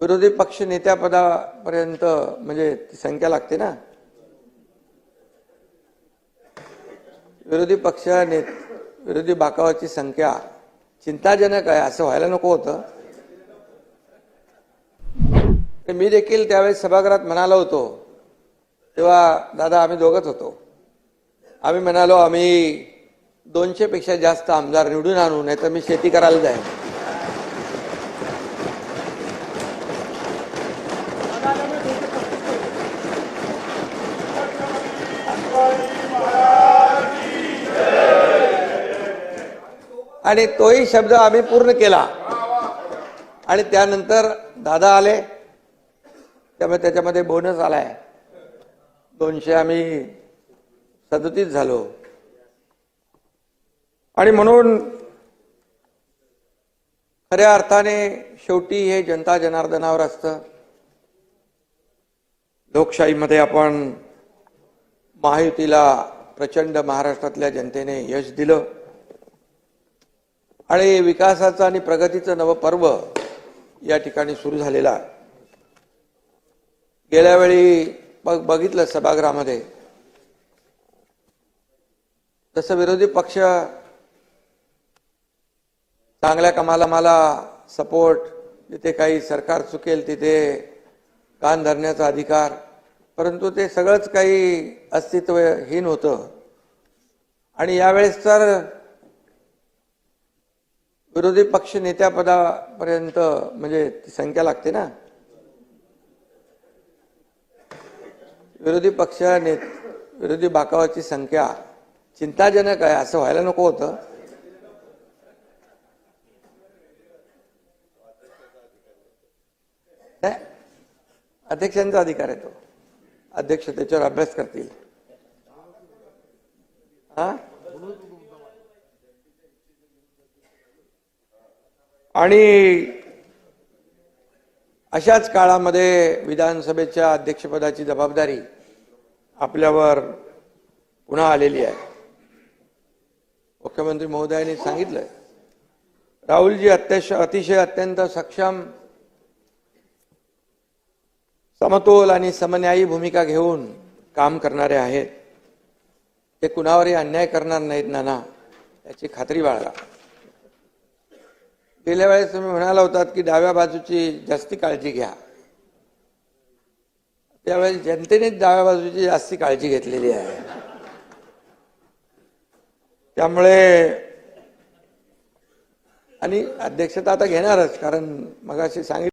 विरोधी पक्ष नेत्यापदापर्यंत म्हणजे संख्या लागते ना? विरोधी पक्ष नेत विरोधी बाकावाची संख्या चिंताजनक आहे असं व्हायला नको होतं. मी देखील त्यावेळेस सभागृहात म्हणालो होतो तेव्हा दादा आम्ही दोघच होतो. आम्ही म्हणालो आम्ही दोनशे पेक्षा जास्त आमदार निवडून आणू नाही तर मी शेती करायला जाईन. आणि तोही शब्द आम्ही पूर्ण केला. आणि त्यानंतर दादा आले. त्यामुळे त्याच्यामध्ये बोनस आलाय. दोनशे आम्ही सदतीस झालो. आणि म्हणून खऱ्या अर्थाने शेवटी हे जनता जनार्दनावर असतं. लोकशाहीमध्ये आपण महायुतीला प्रचंड महाराष्ट्रातल्या जनतेने यश दिलं. आणि विकासाचं आणि प्रगतीचं नवं पर्व या ठिकाणी सुरू झालेलं आहे. गेल्या वेळी बघ बघितलं सभागृहामध्ये. तसं विरोधी पक्ष चांगल्या कामाला मला सपोर्ट जिथे काही सरकार चुकेल तिथे कान धरण्याचा अधिकार परंतु ते सगळंच काही अस्तित्वहीन होतं. आणि यावेळेस तर विरोधी पक्ष नेत्यापदापर्यंत म्हणजे ती संख्या लागते ना? विरोधी पक्ष नेत विरोधी बाकावाची संख्या चिंताजनक आहे असं व्हायला नको होतं. अध्यक्षांचा अधिकार आहे तो. अध्यक्ष त्याच्यावर अभ्यास करतील. हा? आणि अशाच काळामध्ये विधानसभेच्या अध्यक्षपदाची जबाबदारी आपल्यावर पुन्हा आलेली आहे. मुख्यमंत्री महोदयांनी सांगितलं राहुलजी अत्यश अतिशय अत्यंत सक्षम समतोल आणि समन्यायी भूमिका घेऊन काम करणारे आहेत. ते कुणावरही अन्याय करणार नाहीत नाना याची खात्री बाळगा. गेल्या वेळेस तुम्ही म्हणाला होतात की डाव्या बाजूची जास्ती काळजी घ्या. त्यावेळेस जनतेनेच डाव्या बाजूची जास्ती काळजी घेतलेली आहे. त्यामुळे आणि अध्यक्षता आता घेणारच कारण मगाशी सांगितलं